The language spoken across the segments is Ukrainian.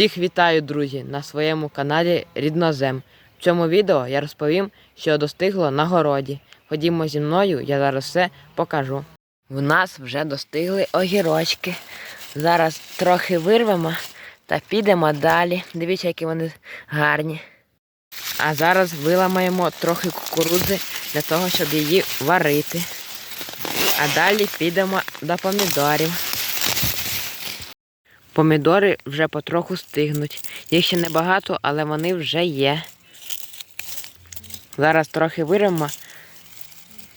Всіх вітаю, друзі, на своєму каналі Ріднозем. В цьому відео я розповім, що достигло на городі. Ходімо зі мною, я зараз все покажу. В нас вже достигли огірочки. Зараз трохи вирвемо та підемо далі. Дивіться, які вони гарні. А зараз виламаємо трохи кукурудзи для того, щоб її варити. А далі підемо до помідорів. Помідори вже потроху стигнуть. Їх ще небагато, але вони вже є. Зараз трохи виримо,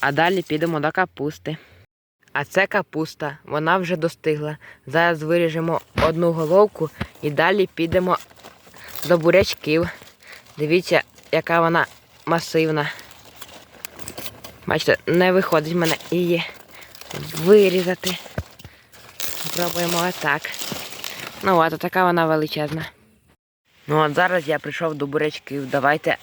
а далі підемо до капусти. А це капуста, вона вже достигла. Зараз виріжемо одну головку і далі підемо до бурячків. Дивіться, яка вона масивна. Бачите, не виходить в мене її вирізати. Спробуємо отак. Ну от, така вона величезна. Ну от зараз я прийшов до бурячків. Давайте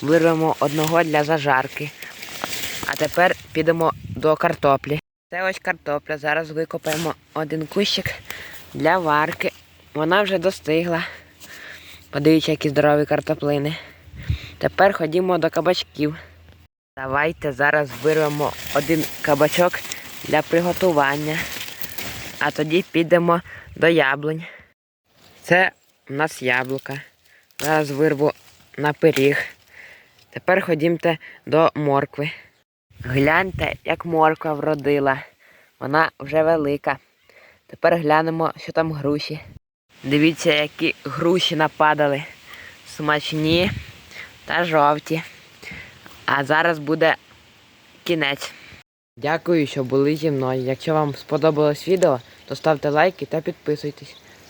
вирвемо одного для зажарки. А тепер підемо до картоплі. Це ось картопля. Зараз викопаємо один кущик для варки. Вона вже достигла. Подивіться, які здорові картоплини. Тепер ходімо до кабачків. Давайте зараз вирвемо один кабачок для приготування. А тоді підемо до яблунь. Це у нас яблука. Зараз вирву на пиріг. Тепер ходімте до моркви. Гляньте, як морква вродила. Вона вже велика. Тепер глянемо, що там груші. Дивіться, які груші нападали. Смачні та жовті. А зараз буде кінець. Дякую, що були зі мною. Якщо вам сподобалось відео, то ставте лайки та підписуйтесь.